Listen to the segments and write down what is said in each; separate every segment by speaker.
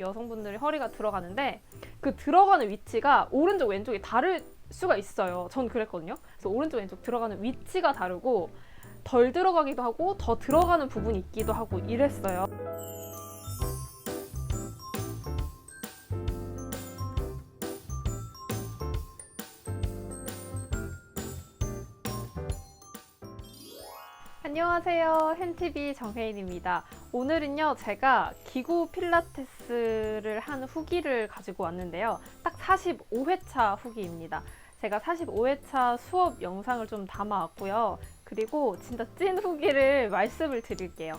Speaker 1: 여성분들이 허리가 들어가는데 그 들어가는 위치가 오른쪽 왼쪽이 다를 수가 있어요. 전 그랬거든요. 그래서 오른쪽 왼쪽 들어가는 위치가 다르고 덜 들어가기도 하고 더 들어가는 부분이 있기도 하고 이랬어요. 안녕하세요. 헨티비 정혜인입니다. 오늘은요, 제가 기구 필라테스를 한 후기를 가지고 왔는데요. 딱 45회차 후기입니다. 제가 45회차 수업 영상을 좀 담아왔고요. 그리고 진짜 찐 후기를 말씀을 드릴게요.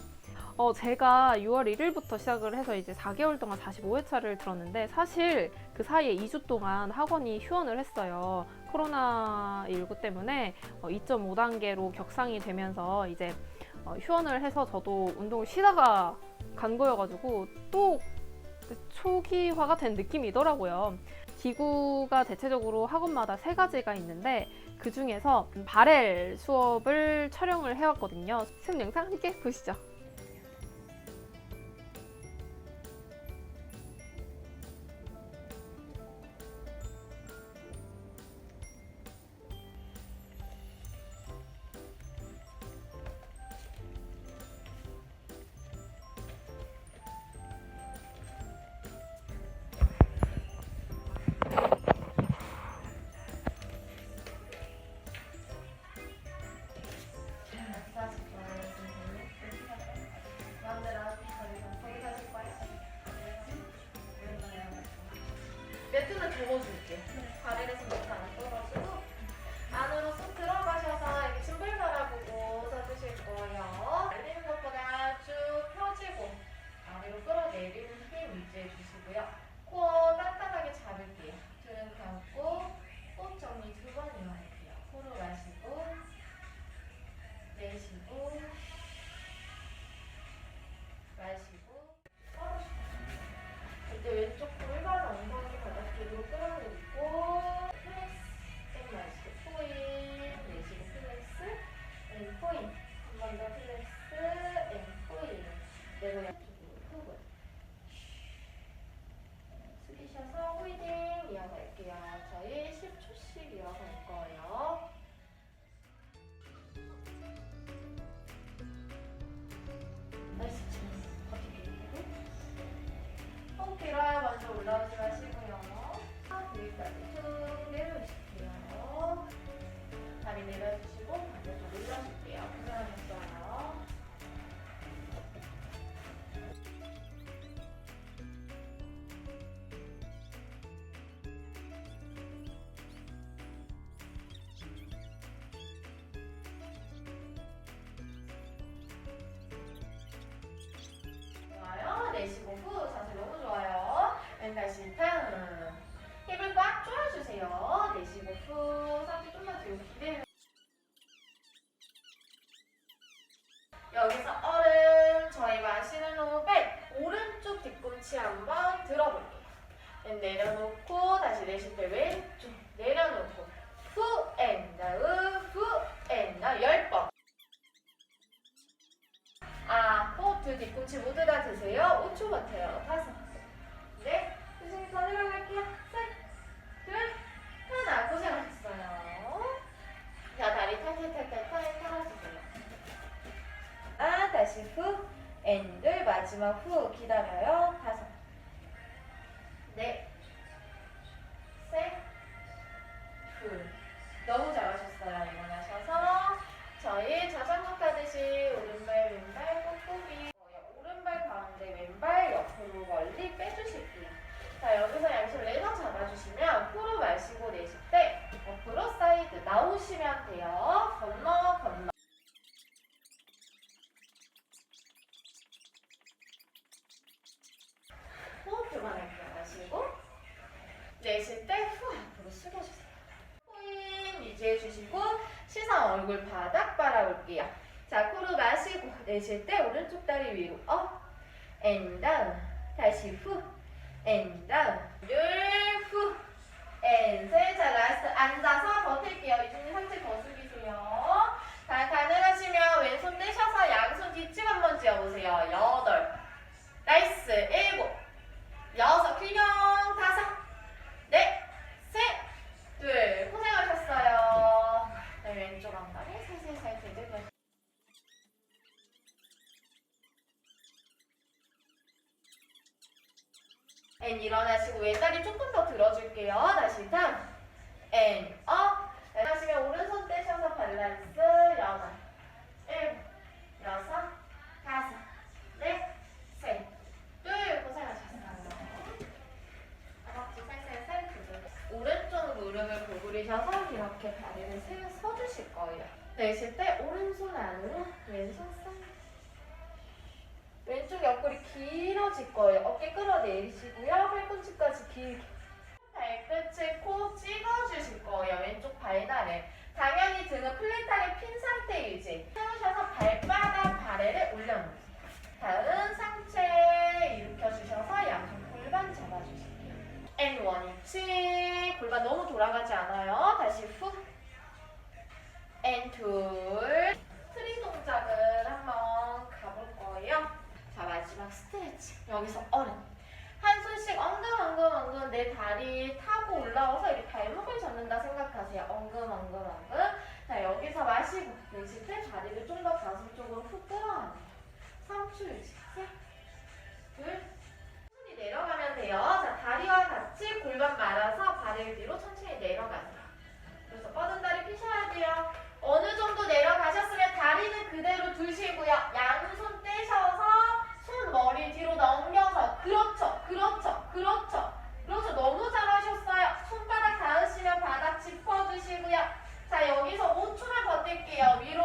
Speaker 1: 어, 제가 6월 1일부터 시작을 해서 이제 4개월 동안 45회차를 들었는데 사실 그 사이에 2주 동안 학원이 휴원을 했어요. 코로나19 때문에 어, 2.5단계로 격상이 되면서 이제 어, 휴원을 해서 저도 운동을 쉬다가 간 거여가지고 또 초기화가 된 느낌이더라고요. 기구가 대체적으로 학원마다 세 가지가 있는데 그 중에서 바렐 수업을 촬영을 해왔거든요. 수업 영상 함께 보시죠. 매트는 접어줄게. 발에서 매트 안 내 다시 후, 앤들 마지막 후 기다려요. 다섯, 넷, 셋, 둘. 너무 잘하셨어요. 일어나셔서 저희 자전거 타듯이 오른발 왼발 꾹꾹이 오른발 가운데 왼발 옆으로 멀리 빼주실게요. 자 여기서 양손 레너 잡아주시면 코로 마시고 내쉴 때 옆으로 사이드 나오시면 돼요. 건너 건너. 호흡 그만할게요. 마시고 내쉴 때 후 앞으로 숙여주세요. 포인 유지해 주시고 시선 얼굴 바닥 바라볼게요. 자, 코로 마시고 내쉴 때 오른쪽 다리 위로 업, 앤 다운. 다시 후, 앤 다운. 둘, 후, 앤 셋. 자, 라스트 앉아서 버틸게요. 숙이세요. 자, 가능하시면 왼손 떼셔서 양손 뒷집 한번 지어보세요. 여덟. 나이스. 일곱. And 일어나시고 왼다리 조금 더 들어줄게요. 다시 down and up. 하시면 오른손 떼셔서 밸런스 여덟, 일곱, 여섯, 다섯, 넷, 셋, 둘. 고생하셨어요. 허벅지 살살살 구부. 오른쪽 무릎을 구부리셔서 이렇게 다리를 세워 서주실 거예요. 내쉴 때 오른손 안으로 왼손 옆구리 길어질 거예요. 어깨 끌어내리시고요. 팔꿈치까지 길게. 발끝을 코 찍어주실 거예요. 왼쪽 발 다리 타고 올라와서 이렇게 발목을 잡는다 생각하세요. 엉금 엉금 엉금. 자 여기서 마시고 내쉴 때 다리를 좀 더 가슴 쪽으로 훅 끌어안아요. 3초 유지. 자 여기서 5초만 버틸게요. 위로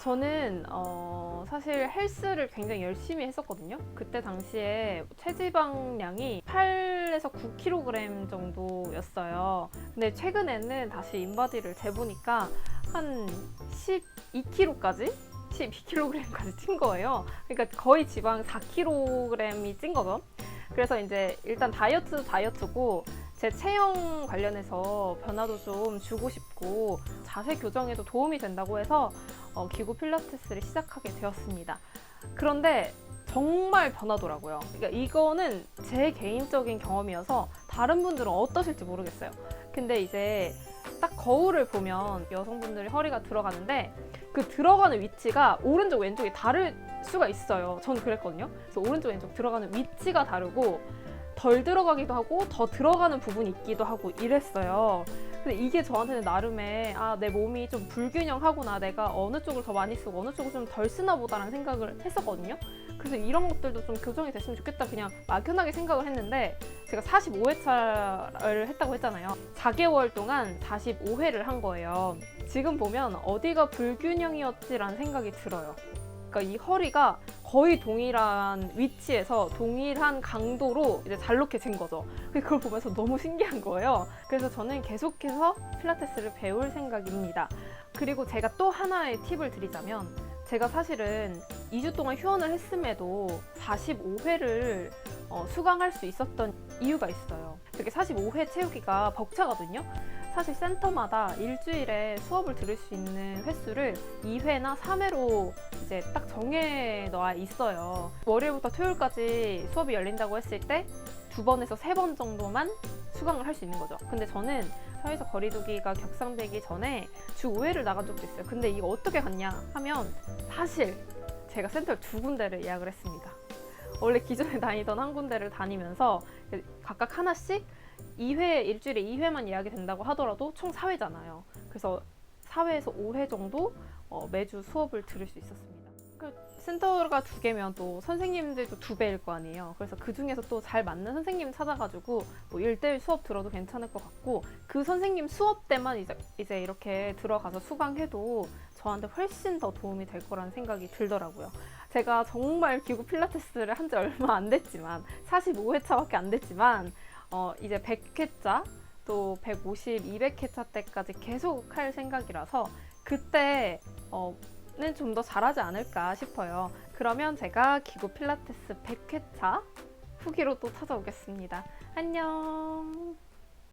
Speaker 2: 저는 어, 사실 헬스를 굉장히 열심히 했었거든요. 그때 당시에 체지방량이 8에서 9kg 정도였어요. 근데 최근에는 다시 인바디를 재보니까 한 12kg까지 12kg까지 찐 거예요. 그러니까 거의 지방 4kg이 찐 거죠. 그래서 이제 일단 다이어트 다이어트고 제 체형 관련해서 변화도 좀 주고 싶고 자세 교정에도 도움이 된다고 해서 어, 기구 필라테스를 시작하게 되었습니다. 그런데 정말 변하더라고요. 그러니까 이거는 제 개인적인 경험이어서 다른 분들은 어떠실지 모르겠어요. 근데 이제 딱 거울을 보면 여성분들이 허리가 들어가는데 그 들어가는 위치가 오른쪽 왼쪽이 다를 수가 있어요. 저는 그랬거든요. 그래서 오른쪽 왼쪽 들어가는 위치가 다르고 덜 들어가기도 하고 더 들어가는 부분이 있기도 하고 이랬어요. 근데 이게 저한테는 나름의 아, 내 몸이 좀 불균형하구나. 내가 어느 쪽을 더 많이 쓰고 어느 쪽을 좀 덜 쓰나 보다라는 생각을 했었거든요. 그래서 이런 것들도 좀 교정이 됐으면 좋겠다. 그냥 막연하게 생각을 했는데 제가 45회차를 했다고 했잖아요. 4개월 동안 45회를 한 거예요. 지금 보면 어디가 불균형이었지라는 생각이 들어요. 그러니까 이 허리가 거의 동일한 위치에서 동일한 강도로 이제 잘록해 진 거죠. 근데 그걸 보면서 너무 신기한 거예요. 그래서 저는 계속해서 필라테스를 배울 생각입니다. 그리고 제가 또 하나의 팁을 드리자면 제가 사실은 2주 동안 휴원을 했음에도 45회를 어, 수강할 수 있었던 이유가 있어요. 되게 45회 채우기가 벅차거든요. 사실 센터마다 일주일에 수업을 들을 수 있는 횟수를 2회나 3회로 이제 딱 정해 놓아 있어요. 월요일부터 토요일까지 수업이 열린다고 했을 때 두 번에서 세 번 정도만 수강을 할 수 있는 거죠. 근데 저는 사회적 거리두기가 격상되기 전에 주 5회를 나간 적도 있어요. 근데 이거 어떻게 갔냐 하면 사실 제가 센터를 두 군데를 예약을 했습니다. 원래 기존에 다니던 한 군데를 다니면서 각각 하나씩 2회 일주일에 2회만 예약이 된다고 하더라도 총 4회잖아요. 그래서 4회에서 5회 정도 어, 매주 수업을 들을 수 있었습니다. 그 센터가 두 개면 또 선생님들도 두 배일 거 아니에요. 그래서 그 중에서 또 잘 맞는 선생님 찾아가지고 뭐 1대1 수업 들어도 괜찮을 것 같고 그 선생님 수업 때만 이제, 이제 이렇게 들어가서 수강해도 저한테 훨씬 더 도움이 될 거라는 생각이 들더라고요. 제가 정말 기구 필라테스를 한 지 얼마 안 됐지만 45회차밖에 안 됐지만 어, 이제 100회차 또 150, 200회차 때까지 계속 할 생각이라서 그때 어, 는 좀 더 잘하지 않을까 싶어요. 그러면 제가 기구 필라테스 100회차 후기로 또 찾아오겠습니다. 안녕.